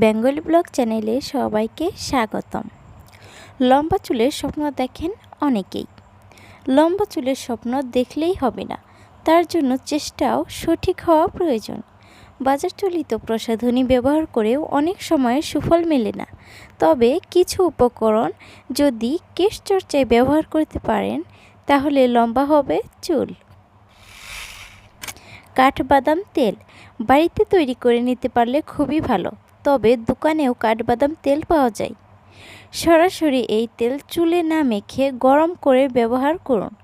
Bengali blog চ্যানেলে সবাইকে স্বাগতম। লম্বা চুলের স্বপ্ন দেখেন অনেকেই। লম্বা চুলের স্বপ্ন দেখলেই হবে না, তার জন্য চেষ্টাও সঠিক হওয়া প্রয়োজন। বাজার চলিত প্রসাধনী ব্যবহার করেও অনেক সময় সুফল মেলে না। তবে কিছু উপকরণ যদি কেশচর্চায় ব্যবহার করতে পারেন, তাহলে লম্বা হবে চুল। কাঠবাদাম তেল, বাড়িতে তৈরি করে নিতে পারলে খুবই ভালো। তবে দোকানেও কাঠবাদাম তেল পাওয়া যায়। সরাসরি এই তেল চুলে না মেখে গরম করে ব্যবহার করুন।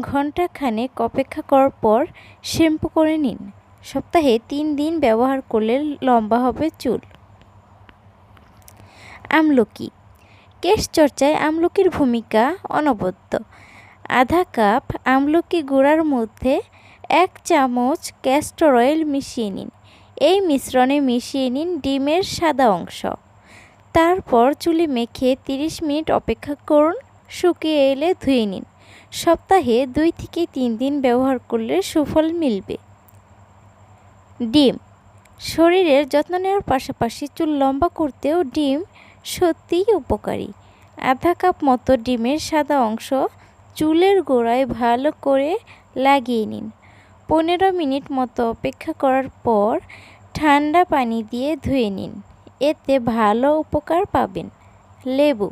ঘণ্টা খানেক অপেক্ষা করার পর শ্যাম্পু করে নিন। সপ্তাহে তিন দিন ব্যবহার করলে লম্বা হবে চুল। আমলকি। কেশ চর্চায় আমলকির ভূমিকা অনবদ্য। আধা কাপ আমলকি গুঁড়ার মধ্যে এক চামচ ক্যাস্টর অয়েল মিশিয়ে নিন। এই মিশ্রণে মিশিয়ে নিন ডিমের সাদা অংশ। তারপর চুলে মেখে 30 মিনিট অপেক্ষা করুন, শুকিয়ে এলে ধুয়ে নিন। সপ্তাহে দুই থেকে তিন দিন ব্যবহার করলে সুফল মিলবে। ডিম। শরীরের যত্ন নেওয়ার পাশাপাশি চুল লম্বা করতেও ডিম সত্যিই উপকারী। আধা কাপ মতো ডিমের সাদা অংশ চুলের গোড়ায় ভালো করে লাগিয়ে নিন। পনেরো মিনিট মতো অপেক্ষা করার পর ঠান্ডা পানি দিয়ে ধুয়ে নিন। এতে ভালো উপকার পাবেন। লেবু।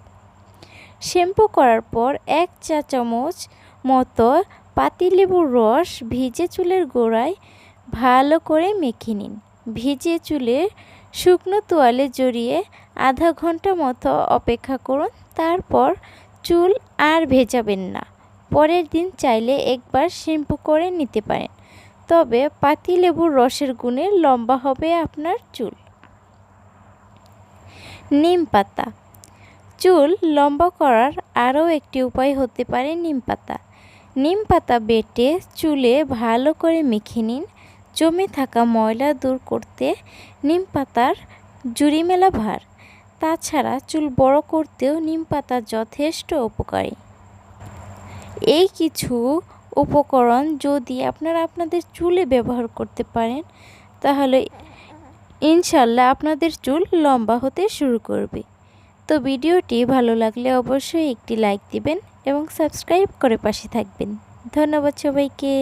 শ্যাম্পু করার পর এক চা চামচ মতো পাতিলেবুর রস ভিজে চুলের গোড়ায় ভালো করে মেখে নিন। ভিজে চুলে শুকনো তোয়ালে জড়িয়ে আধা ঘণ্টা মতো অপেক্ষা করুন, তারপর চুল আর ভেজাবেন না। পরের দিন চাইলে একবার শ্যাম্পু করে নিতে পারেন। তবে পাতিলেবুর রসের গুণে লম্বা হবে আপনার চুল। নিম পাতা। চুল লম্বা করার আরও একটি উপায় হতে পারে নিম পাতা। নিম পাতা বেটে চুলে ভালো করে মেখে নিন। জমে থাকা ময়লা দূর করতে নিম পাতার জুড়ি মেলা ভার। তাছাড়া চুল বড় করতেও নিম পাতা যথেষ্ট উপকারী। এই কিছু উপকরণ যদি আপনারা আপনাদের চুলে ব্যবহার করতে পারেন, তাহলে ইনশাল্লাহ আপনাদের চুল লম্বা হতে শুরু করবে। তো ভিডিওটি ভালো লাগলে অবশ্যই একটি লাইক দিবেন এবং সাবস্ক্রাইব করে পাশে থাকবেন। ধন্যবাদ সবাইকে।